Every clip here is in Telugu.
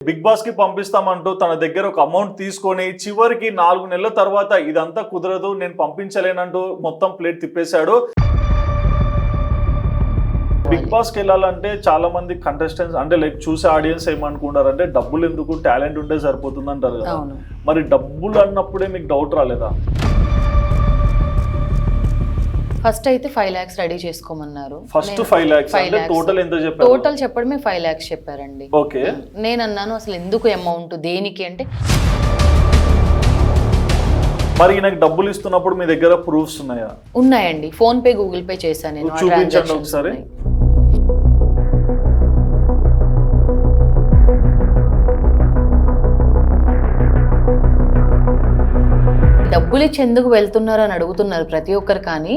బిగ్ బాస్కి పంపిస్తామంటూ తన దగ్గర ఒక అమౌంట్ తీసుకొని చివరికి నాలుగు నెలల తర్వాత ఇదంతా కుదరదు నేను పంపించలేనంటూ మొత్తం ప్లేట్ తిప్పేశాడు. బిగ్ బాస్కి వెళ్ళాలంటే చాలా మంది కంటెస్టెంట్స్ అంటే లైక్ చూసే ఆడియన్స్ ఏమనుకుంటారు అంటే డబ్బులు ఎందుకు టాలెంట్ ఉంటే సరిపోతుంది అంటారు కదా మరి డబ్బులు అన్నప్పుడే మీకు డౌట్ రాలేదా? ఫస్ట్ అయితే five lakhs ready చేసుకోమన్నారు. First five lakhs. Total ఎంత చెప్పారు? టోటల్ చెప్పడమే ఫైవ్ ల్యాక్స్ చెప్పారండి. ఓకే. నేను అన్నాను అసలు ఎందుకు అమౌంట్ దేనికి అంటే మరి ఈయనకి డబ్బులు ఇస్తున్నప్పుడు మీ దగ్గర ప్రూఫ్స్ ఉన్నాయా? ఉన్నాయండి. ఫోన్ పే గూగుల్ పే చేశాను నేను. చూపించండి ఒకసారి. డబ్బులు ఇచ్చి ఎందుకు వెళ్తున్నారు అని అడుగుతున్నారు ప్రతి ఒక్కరు కానీ.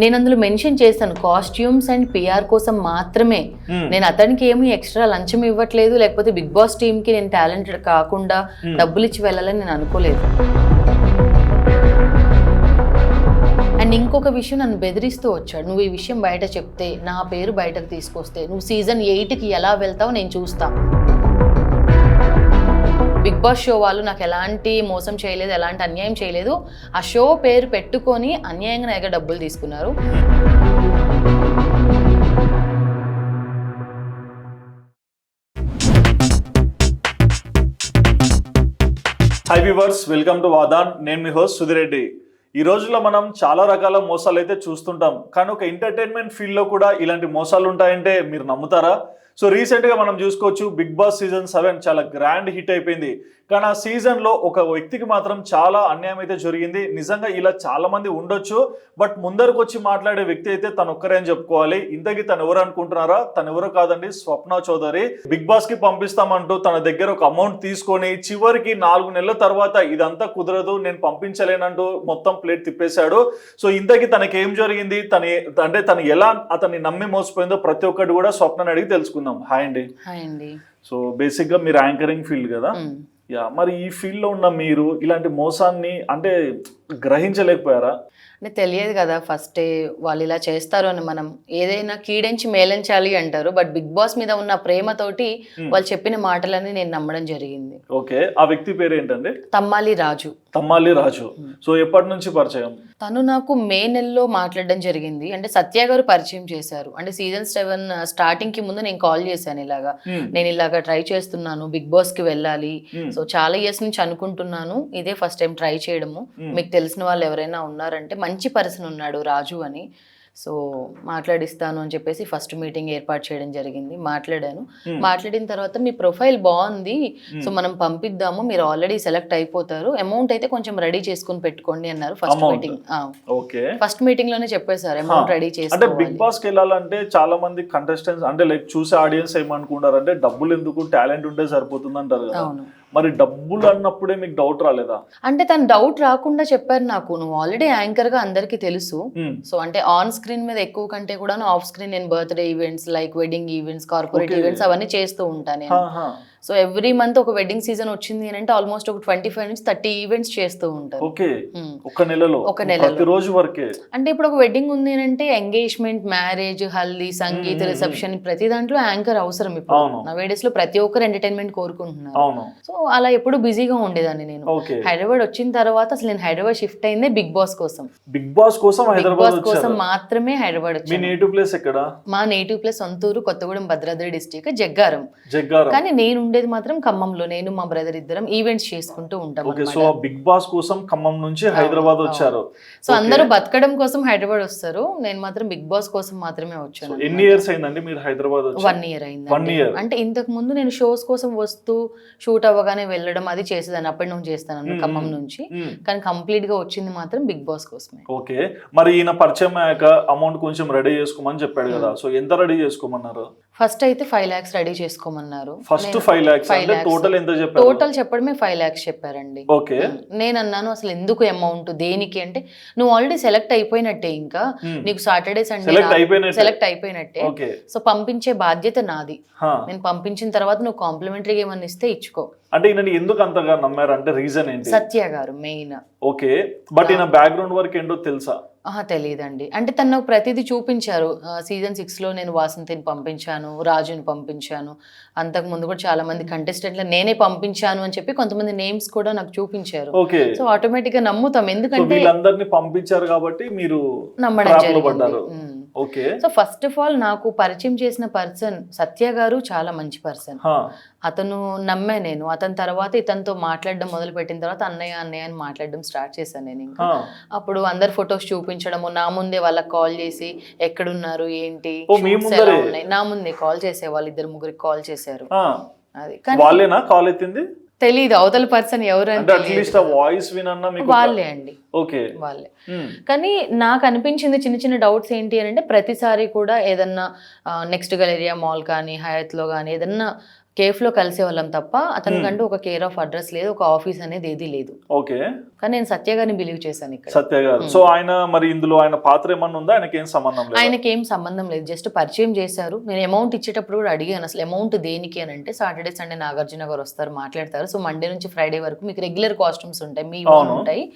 నేను అందులో మెన్షన్ చేశాను కాస్ట్యూమ్స్ అండ్ పిఆర్ కోసం మాత్రమే. నేను అతనికి ఏమి ఎక్స్ట్రా లంచం ఇవ్వట్లేదు లేకపోతే బిగ్ బాస్ టీమ్కి నేను టాలెంటెడ్ కాకుండా. డబ్బులు ఇచ్చి వెళ్ళాలని నేను అనుకోలేదు అండ్ ఇంకొక విషయం నన్ను బెదిరిస్తూ వచ్చాడు నువ్వు ఈ విషయం బయట చెప్తే నా పేరు బయటకు తీసుకొస్తే నువ్వు సీజన్ ఎయిట్కి ఎలా వెళ్తావో నేను చూస్తా బిగ్ బాస్ షో వాళ్ళు నాకు ఎలాంటి మోసం చేయలేదు ఎలాంటి అన్యాయం చేయలేదు. ఆ షో పేరు పెట్టుకొని అన్యాయంగా నా దగ్గర డబ్బులు తీసుకున్నారు. Hi viewers welcome to Aadhan నేను మీ హోస్ట్ సుధిరెడ్డి. ఈ రోజుల్లో మనం చాలా రకాల మోసాలు అయితే చూస్తుంటాం. కానీ ఒక ఎంటర్టైన్మెంట్ ఫీల్డ్లో కూడా ఇలాంటి మోసాలు ఉంటాయంటే మీరు నమ్ముతారా? సో రీసెంట్గా మనం చూసుకోవచ్చు బిగ్ బాస్ సీజన్ సెవెన్ చాలా గ్రాండ్ హిట్ అయిపోయింది. కానీ ఆ సీజన్లో ఒక వ్యక్తికి మాత్రం చాలా అన్యాయం అయితే జరిగింది. నిజంగా ఇలా చాలామంది ఉండొచ్చు. బట్ ముందరకు వచ్చి మాట్లాడే వ్యక్తి అయితే తను ఒక్కరే అని చెప్పుకోవాలి. ఇంతకీ తను ఎవరు అనుకుంటున్నారా? తను ఎవరు కాదండి స్వప్న చౌదరి. బిగ్ బాస్కి పంపిస్తామంటూ తన దగ్గర ఒక అమౌంట్ తీసుకొని చివరికి నాలుగు నెలల తర్వాత ఇదంతా కుదరదు నేను పంపించలేనంటూ మొత్తం ప్లేట్ తిప్పేశాడు. సో ఇంతకీ తనకి ఏం జరిగింది? తన అంటే తను ఎలా అతన్ని నమ్మి మోసపోయిందో ప్రతి ఒక్కటి కూడా స్వప్నని అడిగి తెలుసుకుంది. హాయ్ అండి. హాయ్ అండి. సో బేసిక్గా మీరు యాంకరింగ్ ఫీల్డ్ కదా. యా మరి ఈ ఫీల్డ్లో ఉన్న మీరు ఇలాంటి మోసాన్ని అంటే గ్రహించలేకపోయారా? అంటే తెలియదు కదా ఫస్టే వాళ్ళు ఇలా చేస్తారు అని మనం. ఏదైనా కీడించి మేలించాలి అంటారు బట్ బిగ్ బాస్ మీద ఉన్న ప్రేమతోటి Hmm. వాళ్ళు చెప్పిన మాటలని నేను నమ్మడం జరిగింది. ఓకే ఆ వ్యక్తి పేరు ఏంటండి తమ్మాలి రాజు. తమ్మాలి రాజు. సో ఎప్పటి నుంచి పరిచయం? తను నాకు మే నెలలో మాట్లాడడం జరిగింది. అంటే సత్య గారు పరిచయం చేశారు. అంటే సీజన్ సెవెన్ స్టార్టింగ్కి ముందు నేను కాల్ చేశాను ఇలాగా. Hmm. నేను ఇలాగా ట్రై చేస్తున్నాను బిగ్ బాస్కి వెళ్ళాలి. Hmm. సో చాలా ఇయర్స్ నుంచి అనుకుంటున్నాను. ఇదే ఫస్ట్ టైం ట్రై చేయడము. Hmm. మీకు తెలిసిన వాళ్ళు ఎవరైనా ఉన్నారంటే మంచి పర్సన్ ఉన్నాడు రాజు అని. సో మాట్లాడిస్తాను అని చెప్పేసి ఫస్ట్ మీటింగ్ ఏర్పాటు చేయడం జరిగింది. మాట్లాడాను. మాట్లాడిన తర్వాత మీ ప్రొఫైల్ బాగుంది. సో మనం పంపిద్దాము. మీరు ఆల్రెడీ సెలెక్ట్ అయిపోతారు. అమౌంట్ అయితే కొంచెం రెడీ చేసుకుని పెట్టుకోండి అన్నారు ఫస్ట్. మీటింగ్. ఓకే. ఫస్ట్ మీటింగ్లోనే చెప్పేశారు అమౌంట్ రెడీ అంటే బిగ్ బాస్కి వెళ్ళాలంటే చాలా మంది కంటెస్టెంట్స్ అంటే లైక్ చూసే ఆడియన్స్ ఏమనుకుంటారు అంటే డబ్బులు ఎందుకు? టాలెంట్ ఉంటే సరిపోతుంది అంటారు అవును. మరి డబ్బులు అన్నప్పుడే మీకు డౌట్ రాలేదా అంటే తను డౌట్ రాకుండా చెప్పారు నాకు నువ్వు ఆల్రెడీ యాంకర్గా అందరికీ తెలుసు Hmm. సో అంటే ఆన్ స్క్రీన్ మీద ఎక్కువ కంటే కూడా ఆఫ్ స్క్రీన్ నేను birthday events like wedding events corporate. Events అవన్నీ చేస్తూ ఉంటాను. సో ఎవ్రీ మంత్ ఒక వెడ్డింగ్ సీజన్ వచ్చింది అని అంటే ఆల్మోస్ట్ ఒక ట్వంటీ ఫైవ్ నుంచి థర్టీ ఈవెంట్స్ చేస్తూ ఉంటారు. ఓకే. ఒక నెలలో ఒక. ప్రతి రోజు వరకే. అంటే ఇప్పుడు ఒక వెడ్డింగ్ ఉంది అని అంటే engagement marriage haldi sangeet reception ప్రతి దాంట్లో యాంకర్ అవసరం ఇప్పుడు. అవును. నవేడేస్లో ప్రతి ఒక్కరు ఎంటర్టైన్మెంట్ కోరుకుంటున్నారు. సో అలా ఎప్పుడు బిజీగా ఉండేదాన్ని నేను. హైదరాబాద్ వచ్చిన తర్వాత అసలు నేను హైదరాబాద్ షిఫ్ట్ అయిందే బిగ్ బాస్ కోసం. బిగ్ బాస్ కోసం బిగ్ హైదరాబాద్ బాస్ కోసం మాత్రమే హైదరాబాద్ మీ వచ్చాను. నేటివ్ ప్లేస్ ఎక్కడ? మా నేటివ్ ప్లేస్ సొంతూరు కొత్తగూడెం భద్రాద్రి డిస్టిక్ జగ్గారం. జగ్గారం. కానీ నేను ఉండేది మాత్రం ఖమ్మంలో. నేను మా బ్రదర్ ఇద్దరం ఈవెంట్స్ చేసుకుంటూ ఉంటాం ఓకే సో. బిగ్ బాస్ కోసం ఖమ్మం నుంచి హైదరాబాద్. వచ్చారు. సో అందరూ బతకడం కోసం హైదరాబాద్ వస్తారు. నేను మాత్రం బిగ్ బాస్ కోసం మాత్రమే వచ్చాను ఎన్ని ఇయర్స్ అయిందండి మీరు హైదరాబాద్ వన్ ఇయర్ అయింది One year. అంటే ఇంతకు ముందు నేను షోస్ కోసం వస్తూ షూట్ అవ్వగానే వెళ్ళడం అది చేసేదాన్ని. అప్పటి నుంచి చేస్తాను మ్మ్. ఖమ్మం నుంచి. మ్మ్. కానీ కంప్లీట్గా వచ్చింది మాత్రం బిగ్ బాస్ కోసమే. ఓకే మరి ఈయన పరిచయం అమౌంట్ కొంచెం రెడీ చేసుకోమని చెప్పాడు కదా. సో ఎంత రెడీ చేసుకోమన్నారు? ఫస్ట్ అయితే five lakhs ready చేసుకోమన్నారు. First five lakhs. Total ఎంత చెప్పారు? టోటల్ చెప్పడమే ఫైవ్ లాక్స్ చెప్పారండి. ఓకే నేను అన్నాను అసలు ఎందుకు అమౌంట్ దేనికి? అంటే నువ్వు ఆల్రెడీ సెలెక్ట్ అయిపోయినట్టే ఇంకా. Hmm. నీకు సాటర్డే సండే సెలెక్ట్ అయిపోయినట్టు. సో పంపించే బాధ్యత నాది. నేను పంపించిన తర్వాత నువ్వు కాంప్లిమెంటరీగా ఏమన్నా ఇస్తే ఇచ్చుకో. అంటే ఈయన ఎందుకు అంతగా నమ్మారు? అంటే రీజన్ ఏంటి? సత్య గారు మెయిన్ ఓకే బట్ ఈయన బ్యాక్గ్రౌండ్ వర్క్ ఏంటో తెలుసా? తెలియదండి అంటే తను నాకు ప్రతిదీ చూపించారు. సీజన్ సిక్స్లో నేను వాసంతిని పంపించాను రాజుని పంపించాను. అంతకు ముందు కూడా చాలా మంది కంటెస్టెంట్లు నేనే పంపించాను అని చెప్పి కొంతమంది నేమ్స్ కూడా నాకు చూపించారు. సో ఆటోమేటిక్గా నమ్ముతాం. ఎందుకంటే వీళ్ళందరినీ పంపించారు కాబట్టి మీరు నమ్మడం జరిగింది. Okay. So first of all నాకు పరిచయం చేసిన పర్సన్ సత్య గారు చాలా మంచి పర్సన్ అతను నమ్మే నేను. అతని తర్వాత ఇతనితో మాట్లాడడం మొదలు పెట్టిన తర్వాత అన్నయ్య అన్నయ్య అని మాట్లాడడం స్టార్ట్ చేశాను నేను ఇంకా. అప్పుడు అందరు ఫొటోస్ చూపించడము నా ముందే వాళ్ళకి కాల్ చేసి ఎక్కడున్నారు? ఏంటి? ఎలా? ఉన్నాయి? నా ముందే కాల్ చేసే వాళ్ళు ఇద్దరు ముగ్గురికి కాల్ చేశారు. అది. కానీ వాళ్ళేనా? కాల్ ఎత్తింది? తెలియదు అవతల పర్సన్ ఎవరు వాళ్ళే అండి. ఓకే. వాళ్ళే. ఉమ్, కానీ నాకు అనిపించింది చిన్న చిన్న డౌట్స్ ఏంటి అని అంటే ప్రతిసారి కూడా ఏదన్నా నెక్స్ట్ గలేరియా మాల్ కానీ హయత్లో కానీ ఏదన్నా కేఫ్లో కలిసే వాళ్ళం తప్ప అతనికంటూ ఒక కేర్ ఆఫ్ అడ్రస్ లేదు ఒక ఆఫీస్ అనేది ఏది లేదు. ఓకే. కానీ నేను సత్య గారిని బిలీవ్ చేశాను ఇక్కడ. సత్య గారు. సో ఆయన మరి ఇందులో ఆయన పాత్ర ఏమన్నా ఉందా? ఆయనకి ఏం సంబంధం లేదు? ఆయనకి ఏం సంబంధం లేదు. జస్ట్ పరిచయం చేశారు. నేను అమౌంట్ ఇచ్చేటప్పుడు కూడా అడిగాను అసలు అమౌంట్ దేనికి? అని అంటే సాటర్డే సండే నాగార్జున గారు వస్తారు మాట్లాడతారు. సో మండే నుంచి ఫ్రైడే వరకు మీకు రెగ్యులర్ కాస్ట్యూమ్స్ ఉంటాయి మీ. ఉంటాయి.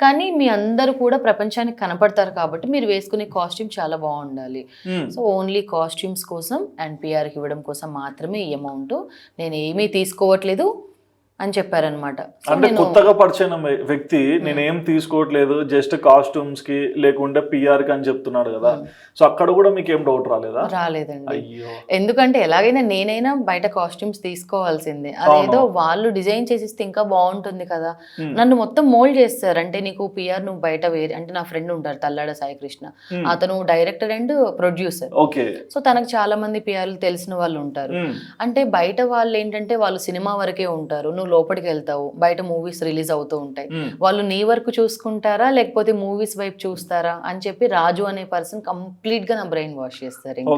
కానీ మీ అందరూ కూడా ప్రపంచానికి కనపడతారు కాబట్టి మీరు వేసుకునే కాస్ట్యూమ్ చాలా బాగుండాలి. సో ఓన్లీ కాస్ట్యూమ్స్ కోసం అండ్ పిఆర్కి ఇవ్వడం కోసం మాత్రమే ఈ అమౌంట్ నేను ఏమీ తీసుకోవట్లేదు. అని చెప్పారనమాట అంటే నేను కొత్తగా పరిచయం వ్య- వ్యక్తి నేను ఏం తీసుకోవట్లేదు జస్ట్ కాస్ట్యూమ్స్కి లేకుంటే పిఆర్కి అని చెప్తున్నాడు కదా. సో అక్కడ కూడా మీకు ఏం డౌట్ రాలేదా? రాలేదండి. ఎందుకంటే ఎలాగైనా నేనైనా బయట కాస్ట్యూమ్స్ తీసుకోవాల్సిందే. అదేదో వాళ్ళు డిజైన్ చేసిస్తే ఇంకా బాగుంటుంది కదా. Hmm. నన్ను మొత్తం మోల్డ్ చేస్తారు. అంటే నీకు పిఆర్ నువ్వు బయట వేరే అంటే నా ఫ్రెండ్ ఉంటారు తల్లాడ సాయి కృష్ణ. Hmm. అతను director and producer okay. So తనకు చాలా మంది పిఆర్లు తెలిసిన వాళ్ళు ఉంటారు. అంటే బయట వాళ్ళు ఏంటంటే వాళ్ళు సినిమా వరకే ఉంటారు. నువ్వు లోపలికి వెళ్తావు బయట మూవీస్ రిలీజ్ అవుతూ ఉంటాయి. వాళ్ళు నీ వరకు చూసుకుంటారా లేకపోతే మూవీస్ వైపు చూస్తారా అని చెప్పి రాజు అనే పర్సన్ కంప్లీట్గా నా బ్రెయిన్ వాష్ చేస్తారు ఇంకా.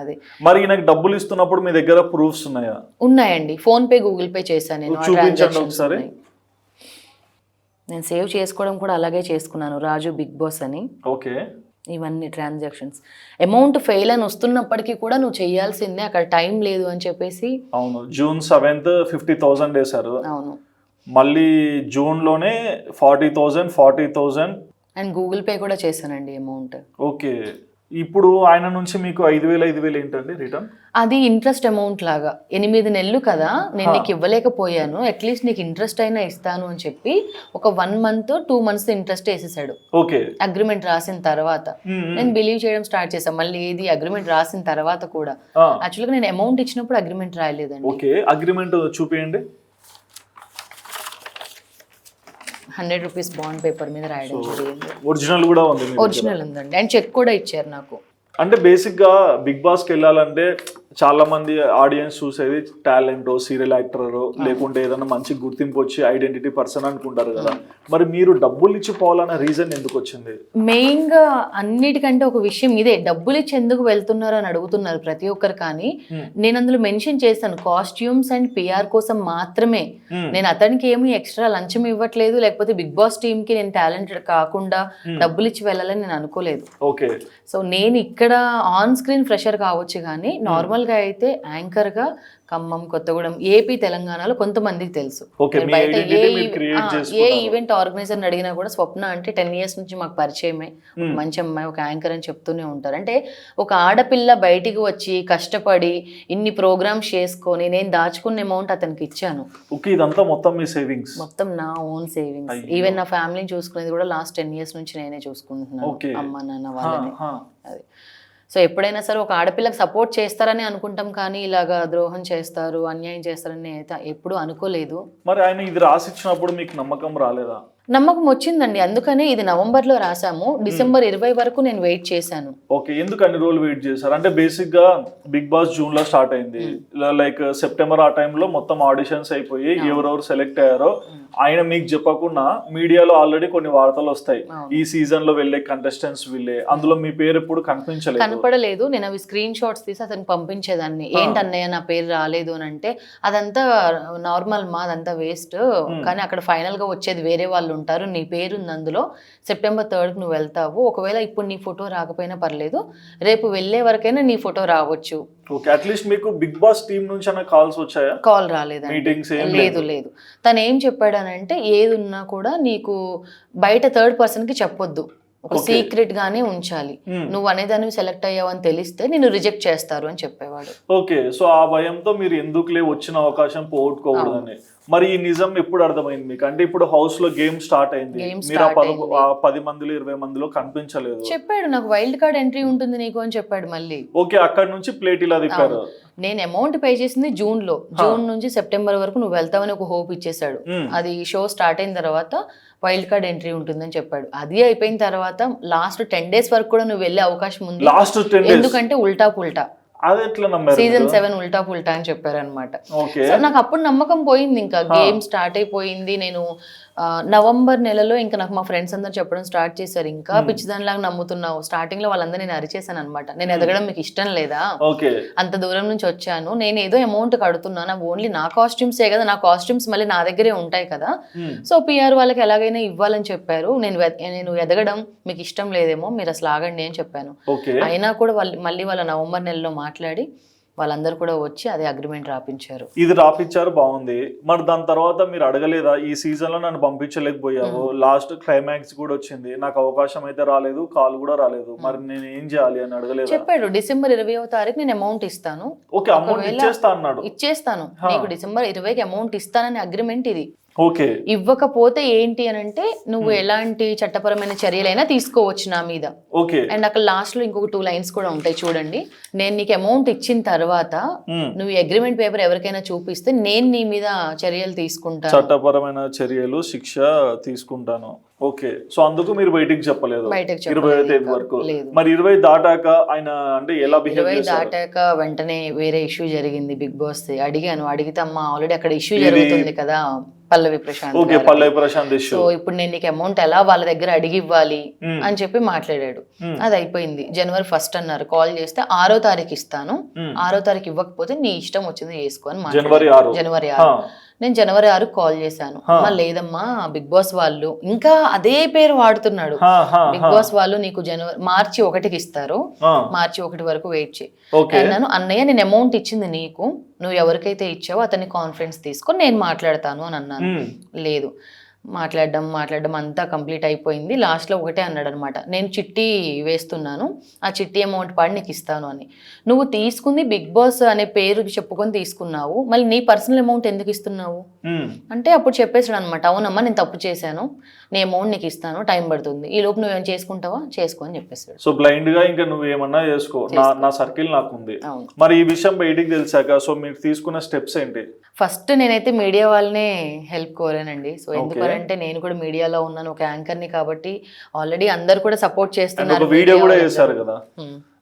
అది. మరి ఈయనకి డబ్బులు ఇస్తున్నప్పుడు మీ దగ్గర ప్రూఫ్స్ ఉన్నాయా? ఉన్నాయండి. ఫోన్ పే గూగుల్ పే చేశాను నేను. నేను సేవ్ చేసుకోవడం కూడా అలాగే చేసుకున్నాను. రాజు బిగ్ బాస్ అని. ఓకే. ఇవన్నీ ట్రాన్సాక్షన్స్. అమౌంట్ ఫెయిల్ అని వస్తున్నప్పటికీ కూడా నువ్వు చేయాల్సిందే అక్కడ టైం లేదు అని చెప్పేసి. అవును. జూన్ సెవెంత్ ఫిఫ్టీ థౌసండ్ వేశారు. అవును. మళ్ళీ జూన్లోనే forty thousand forty thousand. And Google Pay కూడా చేశానండి అమౌంట్. ఓకే. ఇప్పుడు ఆయన నుంచి మీకు ఐదు వేలు ఐదు వేలు ఏంటండి రిటర్న్? అది ఇంట్రెస్ట్ అమౌంట్ లాగా. ఎనిమిది నెలలు కదా నేను నీకు ఇవ్వలేకపోయాను అట్లీస్ట్ నీకు ఇంట్రెస్ట్ అయినా ఇస్తాను అని చెప్పి ఒక one month two months interest వేసేసాడు. ఓకే. అగ్రిమెంట్ రాసిన తర్వాత. నేను బిలీవ్ చేయడం స్టార్ట్ చేశాను మళ్ళీ ఏది అగ్రిమెంట్ రాసిన తర్వాత కూడా. యాక్చువల్గా నేను అమౌంట్ ఇచ్చినప్పుడు అగ్రిమెంట్ రాయలేదండి. ఓకే. అగ్రిమెంట్ చూపియండి. హండ్రెడ్ రూపీస్ బాండ్ పేపర్ మీద రాయడం జరిగింది. ఒరిజినల్ కూడా ఉంది. ఒరిజినల్ ఉందండి. అండ్ చెక్ కూడా ఇచ్చారు నాకు. అంటే బేసిక్గా బిగ్ బాస్కి వెళ్ళాలంటే చాలా మంది ఆడియన్స్ చూసేది టాలెంట్ సీరియల్ యాక్టర్ లేకుంటే ఏదైనా మంచి గుర్తింపు వచ్చి ఐడెంటిటీ పర్సన్ అనుకుంటారు కదా. మరి మీరు డబ్బులు ఇచ్చి పోవాలనే రీజన్ ఎందుకు వచ్చింది? మెయిన్గా అన్నిటికంటే ఒక విషయం ఇదే డబ్బులు ఇచ్చి ఎందుకు వెళ్తున్నారు అని అడుగుతున్నారు ప్రతి ఒక్కరు కానీ. నేను అందులో మెన్షన్ చేశాను కాస్ట్యూమ్స్ అండ్ పిఆర్ కోసం మాత్రమే. నేను అతనికి ఏమి ఎక్స్ట్రా లంచం ఇవ్వట్లేదు లేకపోతే బిగ్ బాస్ టీమ్కి నేను టాలెంటెడ్ కాకుండా డబ్బులు ఇచ్చి వెళ్ళాలని నేను అనుకోలేదు. ఓకే. సో నేను ఇక్కడ ఆన్ స్క్రీన్ ఫ్రెషర్ కావచ్చు కానీ నార్మల్ గా అయితే యాంకర్గా ఖమ్మం కొత్తగూడెం ఏపీ తెలంగాణలో కొంతమందికి తెలుసు. బయట ఏ ఏ. ఈవెంట్ ఆర్గనైజర్ అడిగినా కూడా స్వప్న అంటే టెన్ ఇయర్స్ నుంచి మాకు పరిచయమే. ఒక మంచి అమ్మాయి ఒక యాంకర్ అని చెప్తూనే ఉంటారు. అంటే ఒక ఆడపిల్ల బయటికి వచ్చి కష్టపడి ఇన్ని ప్రోగ్రామ్స్ చేసుకొని నేను దాచుకున్న అమౌంట్ అతనికి ఇచ్చాను. ఇదంతా మొత్తం మీ సేవింగ్స్ మొత్తం నా ఓన్ సేవింగ్స్. ఈవెన్ నా ఫ్యామిలీని చూసుకునేది కూడా లాస్ట్ టెన్ ఇయర్స్ నుంచి నేనే చూసుకుంటున్నాను. అమ్మ నాన్న వాళ్ళని. అది. సో ఎప్పుడైనా సరే ఒక ఆడపిల్లకి సపోర్ట్ చేస్తారని అనుకుంటాం కానీ ఇలాగా ద్రోహం చేస్తారు అన్యాయం చేస్తారని అయితే ఎప్పుడూ అనుకోలేదు. మరి ఆయన ఇది రాసిచ్చినప్పుడు మీకు నమ్మకం రాలేదా? నమ్మకం వచ్చిందండి. అందుకనే ఇది నవంబర్లో రాసాము. డిసెంబర్ ఇరవై వరకు నేను వెయిట్ చేశాను. ఓకే ఎందుకు అన్ని రోజులు వెయిట్ చేశారు? అంటే బేసిక్గా బిగ్ బాస్ జూన్లో స్టార్ట్ అయింది. లైక్ సెప్టెంబర్ ఆ టైంలో మొత్తం ఆడిషన్స్ అయిపోయి ఎవరెవరు సెలెక్ట్ అయ్యారో ఆయన మీకు చెప్పకుండా మీడియాలో ఆల్రెడీ కొన్ని వార్తలు వస్తాయి. ఈ సీజన్లో వెళ్ళే కంటెస్టెంట్స్ వీళ్ళే. అందులో మీ పేరు ఎప్పుడు కనిపించలేదు? కనపడలేదు. నేను అవి స్క్రీన్ షాట్స్ తీసి అతనికి పంపించేదాన్ని. ఏంటి అన్నయ్య నా పేరు రాలేదు అని అంటే అదంతా నార్మల్ మా అదంతా వేస్ట్ కానీ అక్కడ ఫైనల్గా వచ్చేది వేరే వాళ్ళు ఉంటారు. నీ పేరు ఉంది అందులో. సెప్టెంబర్ థర్డ్ నువ్వు వెళ్తావు. ఒకవేళ ఇప్పుడు నీ ఫోటో రాకపోయినా పర్లేదు. రేపు వెళ్ళే వరకైనా నీ ఫోటో రావచ్చు. ఓకే. అట్లీస్ట్ మీకు బిగ్ బాస్ టీమ్ నుంచి అన్న కాల్స్ వచ్చాయా? కాల్ రాలేదండి. మీటింగ్స్ లేదు లేదు. తను ఏం చెప్పాడనంటే ఏది ఉన్నా కూడా నీకు బయట థర్డ్ పర్సన్కి చెప్పొద్దు. ఒక సీక్రెట్ గానే ఉంచాలి. Hmm. నువ్వు అనేదాన్ని సెలెక్ట్ అయ్యావు అని తెలిస్తే నిన్ను రిజెక్ట్ చేస్తారు అని చెప్పేవాడు. ఓకే సో ఆ భయంతో మీరు ఎందుకులే వచ్చిన అవకాశం పోగొట్టుకోకూడదని. మరి ఈ నిజం ఎప్పుడు అర్థమైంది మీకు? అంటే ఇప్పుడు హౌస్లో గేమ్ స్టార్ట్ అయింది. మీరు ఆ పద- మందిలో ఇరవై మందిలో కనిపించలేదు. చెప్పాడు నాకు వైల్డ్ కార్డ్ ఎంట్రీ ఉంటుంది నీకు అని చెప్పాడు మళ్ళీ. ఓకే అక్కడ నుంచి ప్లేట్ ఇలా తిప్పారు. నేను అమౌంట్ పే చేసింది జూన్లో. జూన్ నుంచి సెప్టెంబర్ వరకు నువ్వు వెళ్తావని ఒక హోప్ ఇచ్చేసాడు మ్మ్. అది షో స్టార్ట్ అయిన తర్వాత వైల్డ్ కార్డ్ ఎంట్రీ ఉంటుందని చెప్పాడు. అది అయిపోయిన తర్వాత లాస్ట్ టెన్ డేస్ వరకు కూడా నువ్వు వెళ్ళే అవకాశం ఉంది. లాస్ట్ ఎందుకంటే ఉల్టా పుల్టా. సీజన్? సెవెన్ ఉల్టా పుల్టా అని చెప్పారనమాట నాకు అప్పుడు నమ్మకం పోయింది ఇంకా. గేమ్ స్టార్ట్ అయిపోయింది. నేను నవంబర్ నెలలో ఇంకా నాకు మా ఫ్రెండ్స్ అందరు చెప్పడం స్టార్ట్ చేశారు ఇంకా. పిచ్చిదానిలాగా నమ్ముతున్నావు. స్టార్టింగ్లో వాళ్ళందరూ నేను అరిచేసాను అనమాట నేను ఎదగడం మీకు ఇష్టం లేదా? అంత దూరం నుంచి వచ్చాను. నేను ఏదో అమౌంట్ కడుతున్నాను అవి ఓన్లీ నా కాస్ట్యూమ్సే కదా. నా కాస్ట్యూమ్స్ మళ్ళీ నా దగ్గరే ఉంటాయి కదా. మ్మ్. సో పిఆర్ వాళ్ళకి ఎలాగైనా ఇవ్వాలని చెప్పారు. నేను నేను ఎదగడం మీకు ఇష్టం లేదేమో మీరు అసలు ఆగండి అని చెప్పాను. అయినా కూడా వాళ్ళు మళ్ళీ వాళ్ళ నవంబర్ నెలలో మాట్లాడి వాళ్ళందరూ కూడా వచ్చి అదే అగ్రిమెంట్ రాపించారు. ఇది రాపిచ్చారు బాగుంది. మరి దాని తర్వాత మీరు అడగలేదా ఈ సీజన్లో నన్ను పంపించలేకపోయావు లాస్ట్ క్లైమాక్స్ కూడా వచ్చింది నాకు అవకాశం అయితే రాలేదు కాల్ కూడా రాలేదు. మరి నేను ఏం చేయాలి అని అడగలేదా? చెప్పాడు డిసెంబర్ ఇరవయో తారీఖు నేను అమౌంట్ ఇస్తాను. ఓకే అమౌంట్ ఇచ్చేస్తా అన్నాడు. ఇచ్చేస్తాను. నీకు డిసెంబర్ ఇరవైకి అమౌంట్ ఇస్తానని అగ్రిమెంట్ ఇది. ఓకే. ఇవ్వకపోతే ఏంటి అని అంటే నువ్వు ఎలాంటి చట్టపరమైన చర్యలైనా తీసుకోవచ్చు నా మీద. ఓకే. అండ్ అక్కడ లాస్ట్లో ఇంకొక టూ లైన్స్ కూడా ఉంటాయి చూడండి. నేను నీకు అమౌంట్ ఇచ్చిన తర్వాత మ్మ్. నువ్వు అగ్రిమెంట్ పేపర్ ఎవరికైనా చూపిస్తే నేను నీ మీద చర్యలు తీసుకుంటాను. చట్టపరమైన చర్యలు శిక్ష తీసుకుంటాను. ఓకే సో అందుకు మీరు బయటికి చెప్పలేదు ఇరవై తేదీ. వరకు. మరి ఇరవై దాటాక ఆయన అంటే ఎలా బిహేవ్ దాటాక వెంటనే వేరే ఇష్యూ జరిగింది బిగ్ బాస్ అడిగాను అడిగితే అమ్మ ఆల్రెడీ అక్కడ ఇష్యూ జరుగుతుంది కదా పల్లవి ప్రశాంత్ ఓకే. పల్లవి ప్రశాంత్ సో ఇప్పుడు నేను నీకు అమౌంట్ ఎలా వాళ్ళ దగ్గర అడిగి ఇవ్వాలి. అని చెప్పి మాట్లాడాడు. అది అయిపోయింది జనవరి ఫస్ట్ అన్నారు కాల్ చేస్తే ఆరో తారీఖు ఇస్తాను. ఆరో తారీఖు ఇవ్వకపోతే నీ ఇష్టం వచ్చింది చేసుకో అని జనవరి. ఆరు జనవరి. ఆరు నేను జనవరి ఆరు కాల్ చేశాను. అమ్మా లేదమ్మా బిగ్ బాస్ వాళ్ళు ఇంకా అదే పేరు వాడుతున్నాడు. బిగ్ బాస్ వాళ్ళు నీకు జనవరి మార్చి ఒకటికి ఇస్తారు. మార్చి ఒకటి వరకు వెయిట్ చేయి. అన్నాను అన్నయ్య నేను అమౌంట్ ఇచ్చింది నీకు. నువ్వు ఎవరికైతే ఇచ్చావో అతని కాన్ఫిడెన్స్ తీసుకొని నేను మాట్లాడతాను అని అన్నాను. లేదు. మాట్లాడడం మాట్లాడడం అంతా కంప్లీట్ అయిపోయింది. లాస్ట్లో ఒకటే అన్నాడు అనమాట నేను చిట్టి వేస్తున్నాను ఆ చిట్టి అమౌంట్ పడి నీకు ఇస్తాను అని. నువ్వు తీసుకుంది బిగ్ బాస్ అనే పేరు చెప్పుకొని తీసుకున్నావు మళ్ళీ నీ పర్సనల్ అమౌంట్ ఎందుకు ఇస్తున్నావు. అంటే అప్పుడు చెప్పేసాడు అనమాట అవునమ్మా నేను తప్పు చేశాను నీ అమౌంట్ నీకు ఇస్తాను టైం పడుతుంది ఈ లోపు నువ్వేం చేసుకుంటావా? చేసుకో అని చెప్పేసాడు సో బ్లైండ్గా ఇంకా నువ్వు ఏమన్నా చేసుకో నా సర్కిల్ నాకు ఉంది మరి ఈ విషయం బయటికి తెలిసాక సో మీరు తీసుకున్న స్టెప్స్ ఏంటి? ఫస్ట్ నేనైతే మీడియా వాళ్ళనే హెల్ప్ కోరానండి. సో ఎందుకంటే నేను కూడా మీడియాలో ఉన్నాను ఒక యాంకర్ని కాబట్టి ఆల్రెడీ అందరు కూడా సపోర్ట్ చేస్తున్నారు వీడియో కూడా. చేశారు కదా.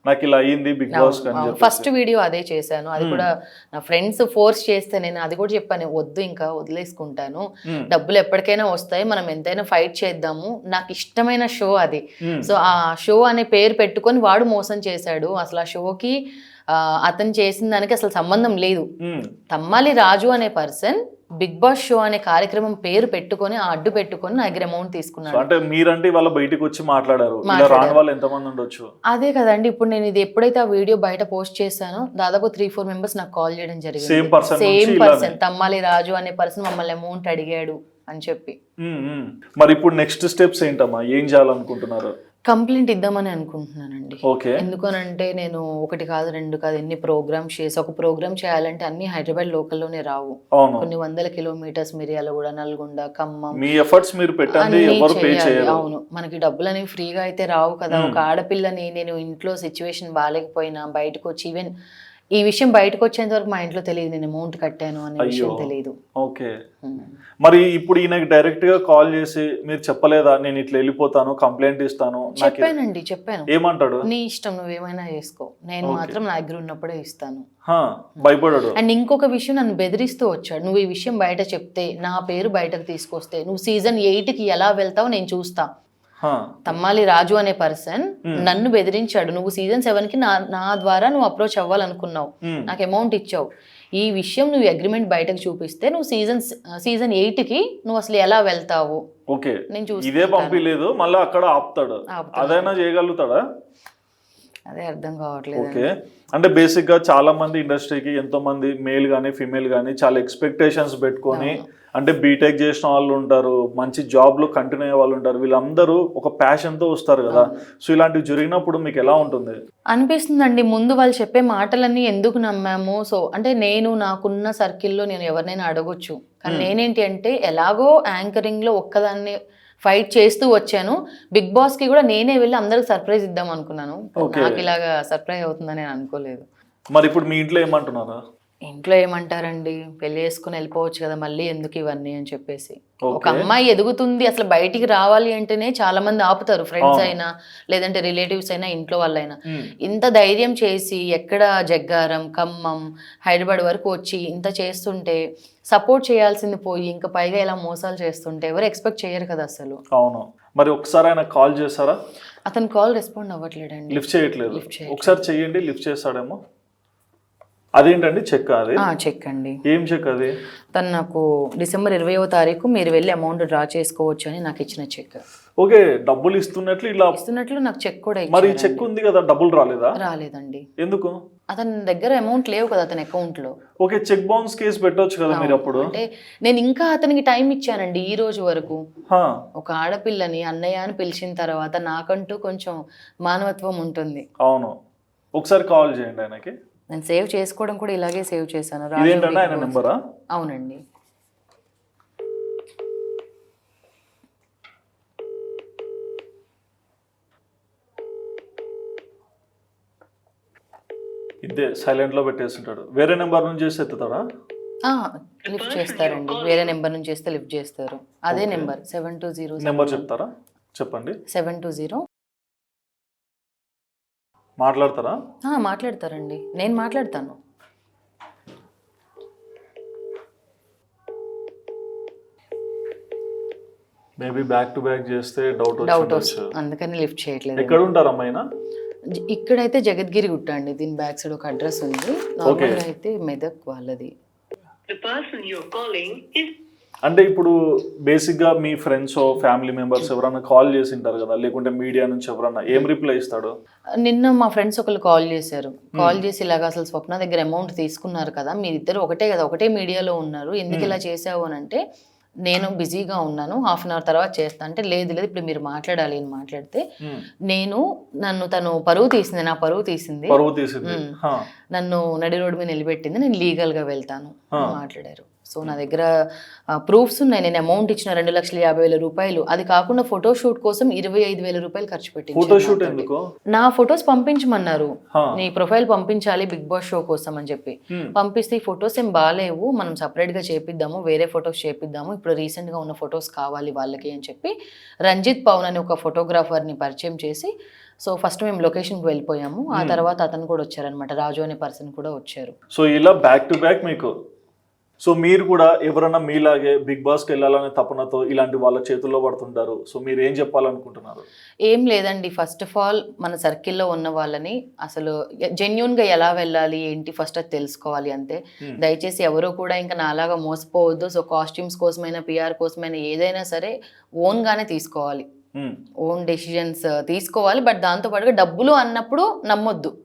నాకు ఇలా అయ్యింది బిగ్ బాస్ ఫస్ట్ వీడియో అదే చేశాను. అది కూడా నా ఫ్రెండ్స్ ఫోర్స్ చేస్తే నేను అది కూడా చెప్పాను. వద్దు ఇంకా వదిలేసుకుంటాను. డబ్బులు ఎప్పటికైనా వస్తాయి. మనం ఎంతైనా ఫైట్ చేద్దాము. నాకు ఇష్టమైన షో అది. సో ఆ షో అనే పేరు పెట్టుకొని వాడు మోసం చేశాడు. అసలు ఆ షోకి అతను చేసిన దానికి అసలు సంబంధం లేదు మ్మ్. తమ్మాలి రాజు అనే పర్సన్ బిగ్ బాస్ షో అనే కార్యక్రమం పేరు పెట్టుకొని ఆ అడ్డు పెట్టుకొని నా దగ్గర అమౌంట్ సో తీసుకున్నాడు అంటే మీరంటే వాళ్ళ బయటికి వచ్చి మాట్లాడారు. రాని వాళ్ళు ఎంతమంది ఉండొచ్చు అదే కదండి ఇప్పుడు నేను ఇది ఎప్పుడైతే ఆ వీడియో బయట పోస్ట్ చేశానో దాదాపు త్రీ ఫోర్ మెంబర్స్ నాకు కాల్ చేయడం జరిగింది సేమ్ నుంచి ఇలానే. పర్సన్ తమ్మాలి రాజు అనే పర్సన్ మమ్మల్ని అమౌంట్ అడిగాడు అని చెప్పి. మరి ఇప్పుడు నెక్స్ట్ స్టెప్స్ ఏంటమ్మా ఏం చేయాలనుకుంటున్నారు కంప్లైంట్ ఇద్దామని అనుకుంటున్నానండి. ఎందుకనంటే నేను ఒకటి కాదు రెండు కాదు ఎన్ని ప్రోగ్రామ్స్ చేసి ఒక ప్రోగ్రామ్ చేయాలంటే అన్ని హైదరాబాద్ లోకల్లోనే రావు. కొన్ని వందల కిలోమీటర్స్ మిర్యాలగూడ నల్గొండ ఖమ్మం మీ ఎఫర్ట్స్ మీరు పెట్టండి ఎవరు పే అవును. మనకి డబ్బులు అనేవి ఫ్రీగా అయితే రావు కదా. ఒక ఆడపిల్లని నేను ఇంట్లో సిచ్యువేషన్ బాగాలేకపోయినా బయటకు వచ్చి ఈవెన్ ఈ విషయం బయటకు వచ్చేంత వరకు మా ఇంట్లో తెలియదు నేను అమౌంట్ కట్టాను అనే విషయం. తెలియదు. ఓకే. మరి ఇప్పుడు ఈయనకి డైరెక్ట్గా కాల్ చేసి మీరు చెప్పలేదా? నేను ఇట్లా వెళ్ళిపోతాను కంప్లైంట్ ఇస్తాను చెప్పానండి చెప్పాను. ఏమంటాడు? నీ ఇష్టం నువ్వేమైనా చేసుకో. నేను మాత్రం నా దగ్గర ఉన్నప్పుడే ఇస్తాను. భయపడాడు. అండ్ ఇంకొక విషయం నన్ను బెదిరిస్తూ వచ్చాడు. నువ్వు ఈ విషయం బయట చెప్తే నా పేరు బయటకు తీసుకొస్తే నువ్వు సీజన్కి ఎలా వెళ్తావో నేను చూస్తా. హా, తమ్మాలి రాజు అనే పర్సన్ నన్ను బెదిరించాడు. నువ్వు సీజన్ సెవెన్కి నా నా ద్వారా నువ్వు అప్రోచ్ అవ్వాలనుకున్నావు. నాకు అమౌంట్ ఇచ్చావు. ఈ విషయం నువ్వు అగ్రిమెంట్ బయటకు చూపిస్తే నువ్వు సీజన్ సీజన్కి నువ్వు అసలు ఎలా వెళ్తావు? ఓకే. నేను ఇదే. పంపిలేదు మళ్ళీ అక్కడ ఆపుతాడు. అదైనా చేయగలుగుతాడా? అదే అర్థం కావట్లేదు ఓకే. అంటే బేసిక్గా చాలా మంది ఇండస్ట్రీకి ఎంతో మంది మేల్ గానీ ఫీమేల్ గానీ చాలా ఎక్స్పెక్టేషన్స్ పెట్టుకొని అంటే బీటెక్ చేసిన వాళ్ళు ఉంటారు మంచి జాబ్లో కంటిన్యూ అయ్యే వాళ్ళు ఉంటారు వీళ్ళందరూ ఒక ప్యాషన్తో వస్తారు కదా. సో ఇలాంటివి జరిగినప్పుడు మీకు ఎలా ఉంటుంది? అనిపిస్తుందండి ముందు వాళ్ళు చెప్పే మాటలన్నీ ఎందుకు నమ్మాము? సో అంటే నేను నాకున్న సర్కిల్లో నేను ఎవరినైనా అడగొచ్చు. కానీ నేనేంటి అంటే ఎలాగో యాంకరింగ్లో ఒక్కదాన్ని ఫైట్ చేస్తూ వచ్చాను. బిగ్ బాస్కి కూడా నేనే వెళ్ళి అందరికి సర్ప్రైజ్ ఇద్దాం అనుకున్నాను. నాకు ఇలాగా సర్ప్రైజ్ అవుతుందని నేను అనుకోలేదు. మరి ఇప్పుడు మీ ఇంట్లో ఏమంటున్నారు? ఇంట్లో ఏమంటారండి? పెళ్ళి చేసుకుని వెళ్ళిపోవచ్చు కదా మళ్ళీ ఎందుకు ఇవన్నీ అని చెప్పేసి. ఒక. అమ్మాయి ఎదుగుతుంది అసలు బయటికి రావాలి అంటేనే చాలా మంది ఆపుతారు ఫ్రెండ్స్. అయినా లేదంటే రిలేటివ్స్ అయినా ఇంట్లో వాళ్ళైనా. ఇంత ధైర్యం చేసి ఎక్కడ జగ్గారం ఖమ్మం హైదరాబాద్ వరకు వచ్చి ఇంత చేస్తుంటే సపోర్ట్ చేయాల్సింది పోయి ఇంకా పైగా ఇలా మోసాలు చేస్తుంటే ఎవరు ఎక్స్పెక్ట్ చేయరు కదా అసలు. అవును. మరి ఒకసారి ఆయన కాల్ చేస్తారా అతను కాల్ రెస్పాండ్ అవ్వట్లేదండి. లిఫ్ట్ చేయట్లేదు. ఒకసారి చెయ్యండి లిఫ్ట్ చేస్తాడేమో. అదేంటండి చెక్ అది? చెక్ అండి. ఏం చెక్ అది? తను నాకు డిసెంబర్ ఇరవయో తారీఖు మీరు వెళ్ళి అమౌంట్ డ్రా చేసుకోవచ్చు అని నాకు ఇచ్చిన చెక్. ఓకే డబ్బులు ఇస్తున్నట్లు ఇలా ఇస్తున్నట్లు నాకు చెక్ కూడా మరి. చెక్ ఉంది కదా డబ్బులు రాలేదా? రాలేదండి. ఎందుకు? అతని దగ్గర అమౌంట్ లేవు కదా అతని అకౌంట్లో ఓకే చెక్ బౌన్స్ కేసు పెట్టొచ్చు కదా మీరు అప్పుడు? అంటే నేను ఇంకా అతనికి టైం ఇచ్చానండి ఈ రోజు వరకు. ఒక ఆడపిల్లని అన్నయ్య అని పిలిచిన తర్వాత నాకంటూ కొంచెం మానవత్వం ఉంటుంది. అవును. ఒకసారి కాల్ చేయండి ఆయనకి. నేను సేవ్ చేసుకోవడం కూడా ఇలాగే సేవ్ చేశాను. అవునండి. ఇదే సైలెంట్లో పెట్టేస్తుంటాడు. వేరే నెంబర్ నుంచి చేసి ఎత్తుతాడా? లిఫ్ట్ చేస్తారండి. వేరే నెంబర్ నుంచి చేస్తే లిఫ్ట్ చేస్తారు. అదే number seven two zero number చెప్తారా? చెప్పండి. సెవెన్ టూ జీరో మాట్లాడతారా? మాట్లాడతారండి. నేను మాట్లాడతాను. మేబీ బ్యాక్ టు బ్యాక్ చేస్తే డౌట్ డౌట్ వస్తుంది. అందుకని లిఫ్ట్ చేయట్లేదు. ఎక్కడ ఉంటారు అమ్మాయినా ఇక్కడైతే జగద్గిరి గుట్ట అండి. దీని బ్యాక్ సైడ్ ఒక అడ్రస్ ఉంది. నార్మల్గా అయితే మెదక్ వాళ్ళది. The person you're calling is అంటే ఇప్పుడు బేసిక్గా మీ ఫ్రెండ్స్ ఫ్యామిలీ మెంబర్స్ ఎవరైనా కాల్ చేసి ఉంటారు కదా లేకుంటే మీడియా నుంచి ఎవరన్నా ఏం రిప్లై ఇస్తాడు? నిన్న మా ఫ్రెండ్స్ ఒకళ్ళు కాల్ చేశారు. కాల్ చేసి ఇలాగ అసలు స్వప్న దగ్గర అమౌంట్ తీసుకున్నారు కదా మీరిద్దరు ఒకటే కదా ఒకటే మీడియాలో ఉన్నారు. ఎందుకు ఇలా చేసావు అని అంటే నేను బిజీగా ఉన్నాను హాఫ్ అన్ అవర్ తర్వాత చేస్తా. అంటే లేదు లేదు ఇప్పుడు మీరు మాట్లాడాలి అని మాట్లాడితే Hmm. నేను నన్ను తను పరువు తీసింది నా పరువు తీసింది. పరువు తీసింది. హా. నన్ను నడి రోడ్డు మీద నిలబెట్టింది నేను లీగల్గా వెళ్తాను అని మాట్లాడారు. సో నా దగ్గర ప్రూఫ్స్ ఉన్నాయి. నేను అమౌంట్ ఇచ్చిన రెండు లక్షల యాభై వేల రూపాయలు. అది కాకుండా ఫోటో షూట్ కోసం ఇరవై ఐదు వేల రూపాయలు ఖర్చు. ఎందుకు? నా ఫొటోస్ పంపించమన్నారు. నీ ప్రొఫైల్ పంపించాలి బిగ్ బాస్ షో కోసం అని చెప్పి. పంపిస్తే ఈ ఫొటోస్ ఏం బాగాలేవు. మనం సపరేట్గా చేపిద్దాము వేరే ఫొటోస్ చేపిద్దాము. ఇప్పుడు రీసెంట్గా ఉన్న ఫొటోస్ కావాలి వాళ్ళకి అని చెప్పి రంజిత్ పవన్ అని ఒక ఫోటోగ్రాఫర్ని పరిచయం చేసి సో ఫస్ట్ మేము లొకేషన్కి వెళ్ళిపోయాము. ఆ తర్వాత అతను కూడా వచ్చారనమాట రాజు అనే పర్సన్ కూడా వచ్చారు. సో ఇలా బ్యాక్ టు బ్యాక్ మీకు సో మీరు కూడా ఎవరైనా మీలాగే బిగ్ బాస్కి వెళ్ళాలనే తపనతో ఇలాంటి వాళ్ళ చేతుల్లో పడుతుంటారు. సో మీరు ఏం చెప్పాలనుకుంటున్నారు? ఏం లేదండి. ఫస్ట్ ఆఫ్ ఆల్ మన సర్కిల్లో ఉన్న వాళ్ళని అసలు జెన్యున్గా ఎలా వెళ్ళాలి ఏంటి ఫస్ట్ అది తెలుసుకోవాలి అంతే. దయచేసి ఎవరో కూడా ఇంకా నాలాగా మోసపోవద్దు. సో కాస్ట్యూమ్స్ కోసమైనా పిఆర్ కోసమైనా ఏదైనా సరే ఓన్ గానే తీసుకోవాలి. ఓన్ డెసిషన్స్ తీసుకోవాలి. బట్ దాంతో పాటుగా డబ్బులు అన్నప్పుడు నమ్మొద్దు.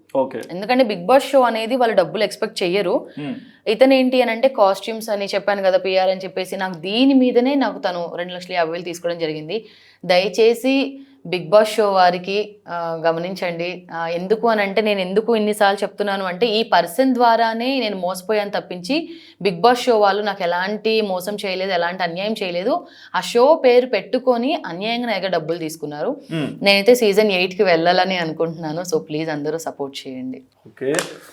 ఎందుకంటే బిగ్ బాస్ షో అనేది వాళ్ళు డబ్బులు ఎక్స్పెక్ట్ చెయ్యరు. మ్మ్. ఇతను ఏంటి అని అంటే కాస్ట్యూమ్స్ అని చెప్పాను కదా పిఆర్ అని చెప్పేసి నాకు దీని మీదనే నాకు తను రెండు లక్షల యాభై వేలు తీసుకోవడం జరిగింది. దయచేసి బిగ్ బాస్ షో వారికి గమనించండి. ఎందుకు అని అంటే నేను ఎందుకు ఇన్నిసార్లు చెప్తున్నాను అంటే ఈ పర్సన్ ద్వారానే నేను మోసపోయాను తప్పించి బిగ్ బాస్ షో వాళ్ళు నాకు ఎలాంటి మోసం చేయలేదు ఎలాంటి అన్యాయం చేయలేదు. ఆ షో పేరు పెట్టుకొని అన్యాయంగా నా డబ్బులు తీసుకున్నారు. నేనైతే సీజన్ ఎయిట్కి వెళ్ళాలని అనుకుంటున్నాను. సో ప్లీజ్ అందరూ సపోర్ట్ చేయండి. ఓకే.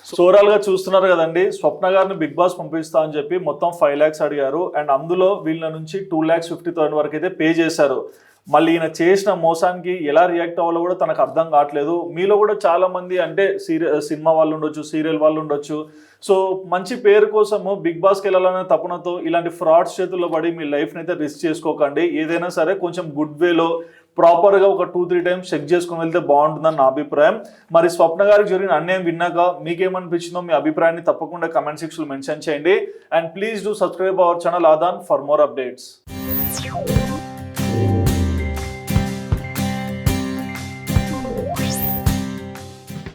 సో ఓవరాల్గా చూస్తున్నారు కదండి. స్వప్న గారిని బిగ్ బాస్ పంపిస్తా అని చెప్పి మొత్తం ఫైవ్ ల్యాక్స్ అడిగారు. అండ్ అందులో వీళ్ళ నుంచి టూ ల్యాక్స్ ఫిఫ్టీ థౌసండ్ వరకు అయితే పే చేశారు. మళ్ళీ ఈయన చేసిన మోసానికి ఎలా రియాక్ట్ అవ్వాలో కూడా తనకు అర్థం కావట్లేదు. మీలో కూడా చాలా మంది అంటే సీరియల్ సినిమా వాళ్ళు ఉండొచ్చు సీరియల్ వాళ్ళు ఉండొచ్చు. సో మంచి పేరు కోసము బిగ్ బాస్కి వెళ్ళాలనే తపనతో ఇలాంటి ఫ్రాడ్స్ చేతుల్లో పడి మీ లైఫ్ని అయితే రిస్క్ చేసుకోకండి. ఏదైనా సరే కొంచెం గుడ్ వేలో ప్రాపర్గా ఒక టూ త్రీ టైమ్స్ చెక్ చేసుకుని వెళ్తే బాగుంటుందని నా అభిప్రాయం. మరి స్వప్న గారికి జరిగిన అన్యాయం విన్నాక మీకేమనిపించిందో మీ అభిప్రాయాన్ని తప్పకుండా కమెంట్ సెక్షన్లో మెన్షన్ చేయండి. And please do subscribe our channel Aadhan for more updates.